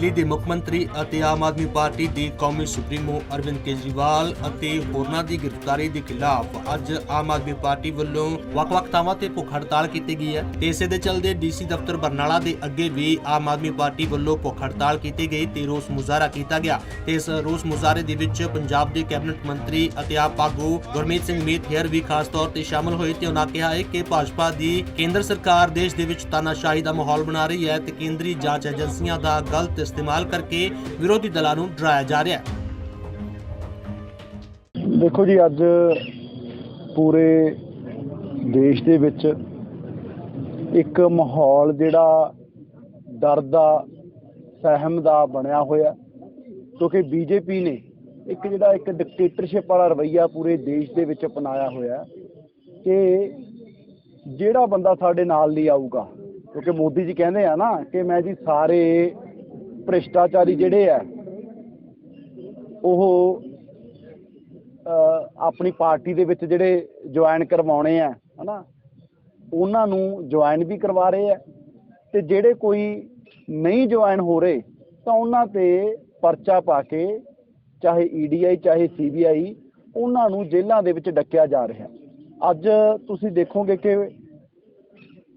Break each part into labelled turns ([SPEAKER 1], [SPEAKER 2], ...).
[SPEAKER 1] ਦਿੱਲੀ ਦੇ ਮੁੱਖ ਮੰਤਰੀ ਅਤੇ ਆਮ ਆਦਮੀ ਪਾਰਟੀ ਦੇ ਕੌਮੀ ਸੁਪਰੀਮੋ ਅਰਵਿੰਦ ਕੇਜਰੀਵਾਲ ਅਤੇ ਹੋਰਨਾਂ ਦੀ ਗ੍ਰਿਫਤਾਰੀ ਦੇ ਖਿਲਾਫ ਅੱਜ ਆਮ ਆਦਮੀ ਪਾਰਟੀ ਵੱਲੋਂ ਵੱਖ-ਵੱਖ ਥਾਵਾਂ ਤੇ ਭੁੱਖ ਹੜਤਾਲ ਕੀਤੀ ਗਈ ਹੈ। ਇਸੇ ਦੇ ਚੱਲਦੇ ਡੀਸੀ ਦਫ਼ਤਰ ਬਰਨਾਲਾ ਦੇ ਅੱਗੇ ਵੀ ਆਮ ਆਦਮੀ ਪਾਰਟੀ ਵੱਲੋਂ ਭੁੱਖ ਹੜਤਾਲ ਕੀਤੀ ਗਈ ਤੇ ਰੋਸ ਮੁਜ਼ਾਹਰਾ ਕੀਤਾ ਗਿਆ। ਤੇ ਇਸ ਰੋਸ ਮੁਜ਼ਾਹਰੇ ਦੇ ਵਿੱਚ ਪੰਜਾਬ ਦੇ ਕੈਬਨਿਟ ਮੰਤਰੀ ਅਤੇ ਆਪ ਆਗੂ ਗੁਰਮੀਤ ਸਿੰਘ ਮੀਤ ਹੇਅਰ ਵੀ ਖਾਸ ਤੌਰ ਤੇ ਸ਼ਾਮਲ ਹੋਏ ਤੇ ਉਹਨਾਂ ਕਿਹਾ ਹੈ ਕਿ ਭਾਜਪਾ ਦੀ ਕੇਂਦਰ ਸਰਕਾਰ ਦੇਸ਼ ਦੇ ਵਿੱਚ ਤਾਨਾਸ਼ਾਹੀ ਦਾ ਮਾਹੌਲ ਬਣਾ ਰਹੀ ਹੈ ਤੇ ਕੇਂਦਰੀ ਜਾਂਚ ਏਜੰਸੀਆਂ ਦਾ ਗਲਤ ਇਸਤੇਮਾਲ ਕਰਕੇ ਵਿਰੋਧੀ ਦਲਾਂ ਨੂੰ ਡਰਾਇਆ ਜਾ ਰਿਹਾ ਹੈ।
[SPEAKER 2] ਦੇਖੋ ਜੀ, ਅੱਜ ਪੂਰੇ ਦੇਸ਼ ਦੇ ਵਿੱਚ ਇੱਕ ਮਾਹੌਲ ਜਿਹੜਾ ਡਰ ਦਾ, ਸਹਿਮ ਦਾ ਬਣਿਆ ਹੋਇਆ ਕਿਉਂਕਿ ਬੀਜੇਪੀ ਨੇ ਇੱਕ ਜਿਹੜਾ ਇੱਕ ਡਿਕਟੇਟਰਸ਼ਿਪ ਵਾਲਾ ਰਵਈਆ ਪੂਰੇ ਦੇਸ਼ ਦੇ ਵਿੱਚ ਅਪਣਾਇਆ ਹੋਇਆ ਕਿ ਜਿਹੜਾ ਬੰਦਾ ਸਾਡੇ ਨਾਲ ਨਹੀਂ ਆਊਗਾ, ਕਿਉਂਕਿ ਮੋਦੀ ਜੀ ਕਹਿੰਦੇ ਆ ਨਾ ਕਿ ਮੈਂ ਜੀ ਸਾਰੇ ਭ੍ਰਿਸ਼ਟਾਚਾਰੀ ਜਿਹੜੇ ਆ, ਉਹ ਆਪਣੀ ਪਾਰਟੀ ਦੇ ਵਿੱਚ ਜਿਹੜੇ ਜੁਆਇਨ ਕਰਵਾਉਣੇ ਆ, ਹਨਾ, ਉਹਨਾਂ ਨੂੰ ਜੁਆਇਨ ਵੀ ਕਰਵਾ ਰਹੇ ਆ ਤੇ ਜਿਹੜੇ ਕੋਈ ਨਹੀਂ ਜੁਆਇਨ ਹੋ ਰਹੇ, ਤਾਂ ਉਹਨਾਂ ਤੇ ਪਰਚਾ ਪਾ ਕੇ, ਚਾਹੇ ਈਡੀਆਈ ਚਾਹੇ ਸੀਬੀਆਈ ਉਹਨਾਂ ਨੂੰ ਜੇਲ੍ਹਾਂ ਦੇ ਵਿੱਚ ਡੱਕਿਆ ਜਾ ਰਿਹਾ। ਅੱਜ ਤੁਸੀਂ ਦੇਖੋਗੇ ਕਿ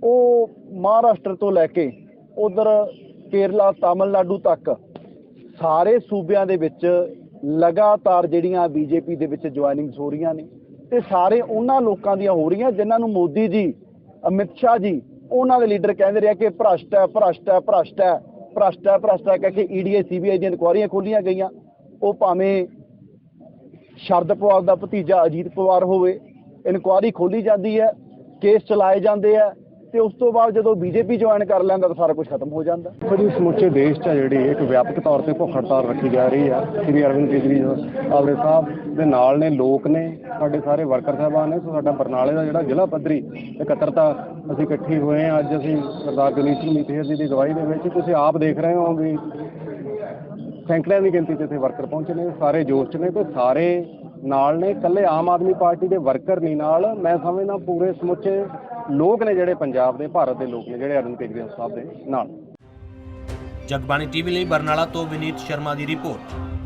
[SPEAKER 2] ਉਹ ਮਹਾਰਾਸ਼ਟਰ ਤੋਂ ਲੈ ਕੇ ਉਧਰ ਕੇਰਲਾ, ਤਾਮਿਲਨਾਡੂ ਤੱਕ। ਸਾਰੇ ਸੂਬਿਆਂ ਦੇ ਵਿੱਚ ਲਗਾਤਾਰ ਜਿਹੜੀਆਂ ਬੀਜੇਪੀ ਦੇ ਵਿੱਚ ਜੁਆਇਨਿੰਗਸ ਹੋ ਰਹੀਆਂ ਨੇ ਤੇ ਸਾਰੇ ਉਹਨਾਂ ਲੋਕਾਂ ਦੀਆਂ ਹੋ ਰਹੀਆਂ ਜਿਨ੍ਹਾਂ ਨੂੰ ਮੋਦੀ ਜੀ, ਅਮਿਤ ਸ਼ਾਹ ਜੀ, ਉਹਨਾਂ ਦੇ ਲੀਡਰ ਕਹਿੰਦੇ ਰਿਹਾ ਕਿ ਭ੍ਰਸ਼ਟ ਹੈ ਭ੍ਰਸ਼ਟ ਹੈ ਭ੍ਰਸ਼ਟ ਹੈ ਭ੍ਰਸ਼ਟ ਹੈ ਭ੍ਰਸ਼ਟ ਹੈ ਕਹਿ ਕੇ ਈਡੀਏ ਸੀਬੀਆਈ ਦੀਆਂ ਇਨਕੁਆਰੀਆਂ ਖੋਲੀਆਂ ਗਈਆਂ। ਉਹ ਭਾਵੇਂ ਸ਼ਰਦ ਪਵਾਰ ਦਾ ਭਤੀਜਾ ਅਜੀਤ ਪਵਾਰ ਹੋਵੇ, ਇਨਕੁਆਰੀ ਖੋਲੀ ਜਾਂਦੀ ਹੈ, ਕੇਸ ਚਲਾਏ ਜਾਂਦੇ ਆ ਤੇ ਉਸ ਤੋਂ ਬਾਅਦ ਜਦੋਂ ਬੀਜੇਪੀ ਜੁਆਇਨ ਕਰ ਲੈਂਦਾ ਤਾਂ ਸਾਰਾ ਕੁਝ ਖਤਮ ਹੋ ਜਾਂਦਾ।
[SPEAKER 3] ਬੜੀ ਸਮੁੱਚੇ ਦੇਸ਼ 'ਚ ਆ ਜਿਹੜੀ ਇੱਕ ਵਿਆਪਕ ਤੌਰ ਤੇ ਭੁੱਖ ਹੜਤਾਲ ਰੱਖੀ ਜਾ ਰਹੀ ਆ, ਸ੍ਰੀ ਅਰਵਿੰਦ ਕੇਜਰੀਵਾਲ ਆਵਰੇ ਸਾਹਿਬ ਦੇ ਨਾਲ ਨੇ, ਲੋਕ ਨੇ, ਸਾਡੇ ਸਾਰੇ ਵਰਕਰ ਸਾਹਿਬਾਨ ਨੇ, ਸੋ ਸਾਡਾ ਬਰਨਾਲੇ ਦਾ ਜਿਹੜਾ ਜ਼ਿਲ੍ਹਾ ਪੱਧਰੀ ਇਕੱਤਰਤਾ ਅਸੀਂ ਇਕੱਠੇ ਹੋਏ ਆ ਅੱਜ ਅਸੀਂ ਸਰਦਾਰ ਗਣੇਸ਼ ਸਿੰਘ ਮੀਤੇਰ ਜੀ ਦੀ ਗਵਾਹੀ ਦੇ ਵਿੱਚ, ਤੁਸੀਂ ਆਪ ਦੇਖ ਰਹੇ ਹੋ ਵੀ ਸੈਂਕੜਿਆਂ ਦੀ ਗਿਣਤੀ 'ਚ ਇੱਥੇ ਵਰਕਰ ਪਹੁੰਚੇ ਨੇ, ਸਾਰੇ ਜੋਸ਼ 'ਚ ਨੇ ਤੇ ਸਾਰੇ ਨਾਲ ਨੇ, ਇਕੱਲੇ ਆਮ ਆਦਮੀ ਪਾਰਟੀ ਦੇ ਵਰਕਰ ਨਹੀਂ ਨਾਲ, ਮੈਂ ਸਮਝਦਾ ਪੂਰੇ ਸਮੁੱਚੇ ਲੋਕ ਨੇ ਜਿਹੜੇ ਪੰਜਾਬ ਦੇ, ਭਾਰਤ ਦੇ ਲੋਕ ਨੇ ਜਿਹੜੇ ਅਰਵਿੰਦ ਕੇਜਰੀਵਾਲ ਸਾਹਿਬ ਦੇ ਨਾਲ।
[SPEAKER 1] ਜਗਬਾਣੀ ਟੀਵੀ ਲਈ ਬਰਨਾਲਾ ਤੋਂ ਵਿਨੀਤ ਸ਼ਰਮਾ ਦੀ ਰਿਪੋਰਟ।